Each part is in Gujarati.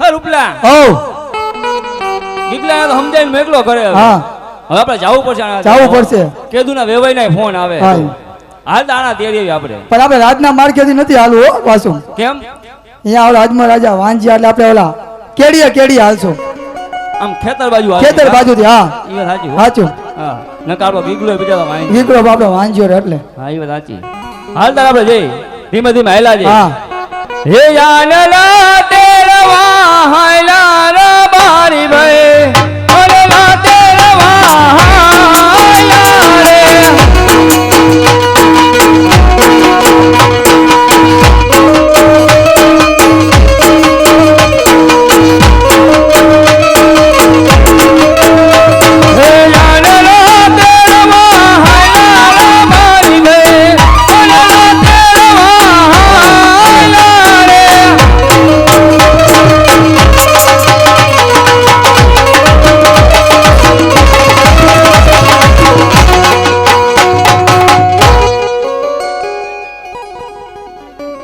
હા રૂપલા ઓ દીકલા સમજાઈને મેકલો કરે હા. હવે આપણે જવું પડશે આના જાવું પડશે. કેદુના વેવાઈ ના ફોન આવે. હાલ તો તેડી આપણે. પણ આપણે રાજના માર્કેથી નથી હાલવું હો પાછું. કેમ? અહીંયા ઓલા રાજમાં રાજા વાંજ્યા એટલે આપણે ઓલા કેડીએ કેડી હાલશું. આમ ખેતર બાજુ ખેતર બાજુથી હા. ઈ વાત સાચું હા. નકારો ગીગલો બીજા માઈ દીકરો બાપડો વાંજ્યો એટલે. હા વાત સાચી. હાલ તાર આપણે જઈ. ધીમે ધીમે હાલા જઈ. હા. હે યાનલા તેરવા હાયલા રે બારી ભાઈ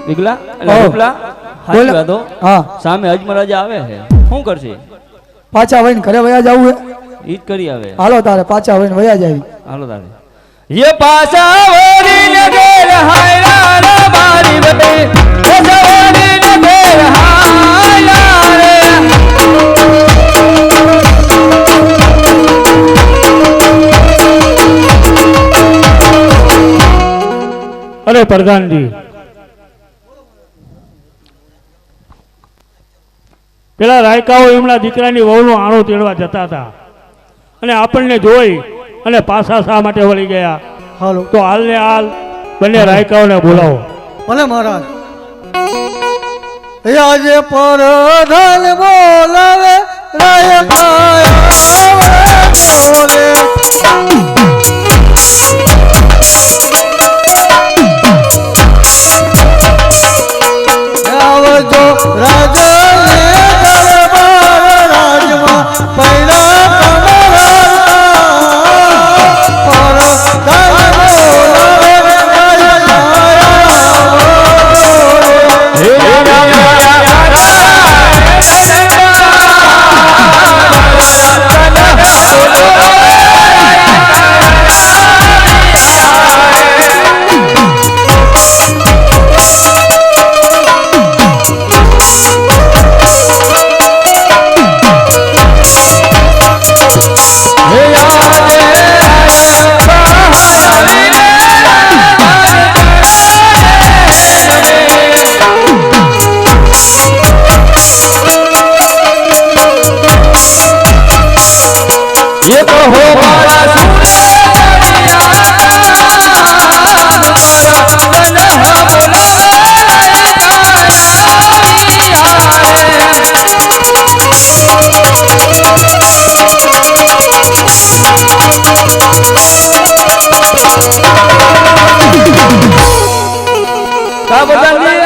વિગલા વિગલા હાજી વાતો. હા. સામે અજમરાજા આવે છે. શું કરશે? પાછા વહીને ઘરે વયા જવું હે. ઈ કરી આવે. હાલો તારે પાછા વહીને વયા જાવી. હાલો તારે. યે પાછા વરીને ઘેર હાયરા રા બારી બટે. ઓ જવારીને ઘેર હાયરા અરે પ્રધાનજી પેલા રાયકાઓ એમના દીકરાની વહુનો આણો તેડવા જતા હતા. અને આપણને જોઈ અને પાછા શા માટે વળી ગયા? હાલો. તો હાલ ને હાલ બંને રાયકાઓને બોલાવો. ભલે મહારાજ. એ આજે ધન બોલાવે રાય કાયા બોલે. ये तो हो मारा કા બતાવી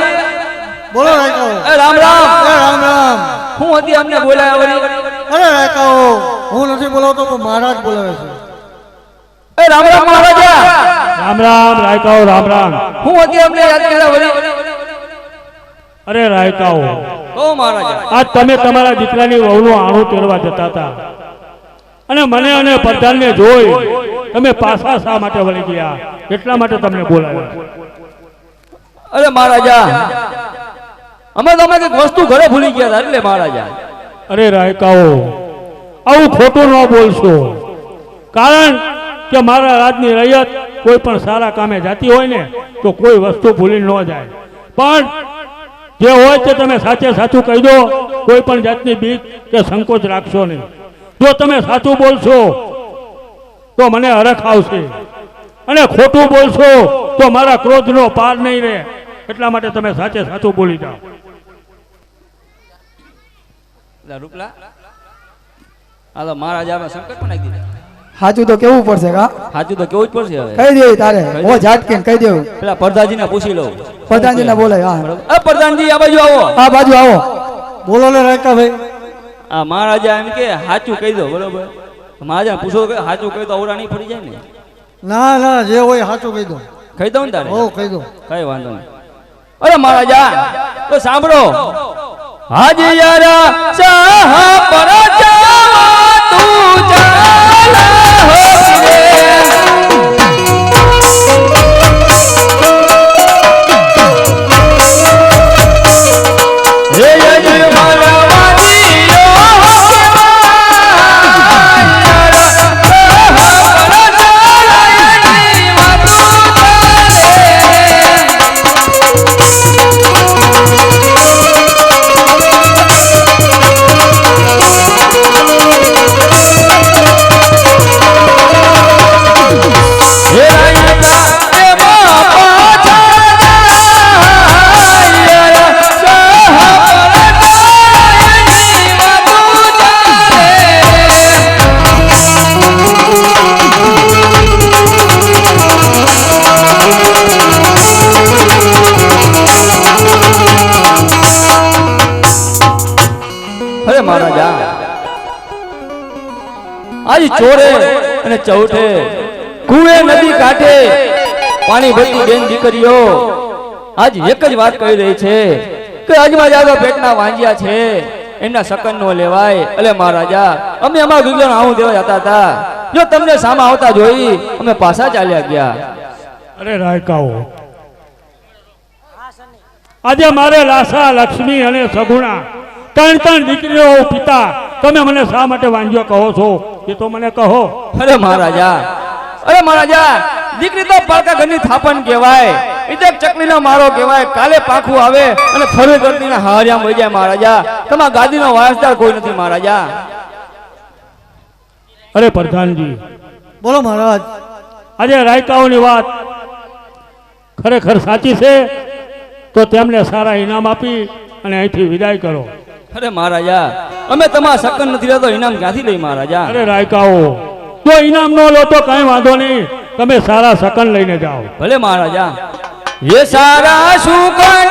બોલો રાયકાઓ એ રામ રામ એ રામ રામ હું હતી અમને બોલાયા વળી અરે રાયકાઓ હું નથી બોલાવતો તો મહારાજ બોલાવે છે. એ રામ રામ મહારાજા. રામ રામ રાયકાઓ રામ રામ. હું હતી અમને યાદ કર્યા વળી અરે રાયકાઓ. ઓ મહારાજા. આજ તમે તમારા દીકરાની વહુનું આણું તેડવા જતા હતા. અને મને અને પ્રધાનને જોઈ તમે પાછા શા માટે વળી ગયા? એટલા માટે તમને બોલાવ્યા. અરે મહારાજા અમે તમે કંઈક વસ્તુ ઘરે ભૂલી ગયા હતા એટલે મહારાજા. અરે રાયકાઓ આવું ખોટું ન બોલશો. કારણ કે મારા રાજની રૈયત કોઈ પણ સારા કામે જાતી હોય ને, તો કોઈ વસ્તુ ભૂલી ન જાય. પણ જે હોય તે તમે સાચે સાચું કહી દો, કોઈ પણ જાતની બીક કે સંકોચ રાખશો નહીં. જો તમે સાચું બોલશો, તો મને હરખ આવશે. અને ખોટું બોલશો, તો મારા ક્રોધનો પાર નહીં રહે. એટલા માટે તમે સાચે સાચું બોલી જાઓ. રૂપલા. તો મહારાજા અમે સંકટમાં નાખી દીધા. સાચું તો કેવું પડશે કા? સાચું તો કેવું જ પડશે હવે. કહી દેવી તારે ઓ ઝાટકે કહી દેવું. પેલા પ્રધાનજીને પૂછી લઉં. પ્રધાનજીને બોલાય હા? અ પ્રધાનજી આ બાજુ આવો. આ બાજુ આવો. બોલો ને રાખતા ભાઈ. આ મહારાજા એમ કે સાચું કહી દો બરોબર? મહારાજા પૂછો કે સાચું કહી તો અવરા નહીં પડી જાય ને? ના ના જે હોય સાચું કહી દો. કહી દઉં ને તારે? હો કહી દો. કઈ વાંધો નહીં. અરે મહારાજા તો સાંભળો. હાજી યારા ચાહ પર જાવા તું આજ ચોરે અને ચૌઠે કુએ નદી કાંઠે પાણી ભરતી બેન દીકરીઓ આજ એક જ વાત કહી રહી છે કે આજમાં જાગો પેટના વાંજ્યા છે એમના સકન નો લેવાય. અલે મહારાજા અમે અમારા ગુજરાત આવું દેવા જતા હતા. જો તમને સામા આવતા જોઈ અમે પાછા ચાલ્યા ગયા. અરે રાયકાઓ. આજે મારે લાસા લક્ષ્મી અને સગુણા ત્રણ ત્રણ દીકરીઓ પિતા તમે મને શા માટે વાંજ્યો કહો છો? એ તો મને કહો. અરે મહારાજા અરે મહારાજા દીકરી તો પાકા ઘરની થાપણ કહેવાય. તો ચકલીનો મારો કહેવાય. કાલે પાખું આવે અને ફરી વહી જાય મહારાજા. તમારા ગાદીનો વારસદાર કોઈ નથી મહારાજા. અરે પ્રધાનજી. બોલો મહારાજ. આજે રાયકાઓની વાત ખરેખર સાચી છે? તો તેમને સારા ઇનામ આપી અને અહીંથી વિદાય કરો. અરે મહારાજા અમે તમારા સકન નથી રહેતો ઇનામ ક્યાંથી લઈ મહારાજા? અરે રાયકાઓ તો ઇનામ નો લો તો કઈ વાંધો નહીં. તમે સારા સકન લઈને જાઓ. ભલે મહારાજા. એ સારા સુકન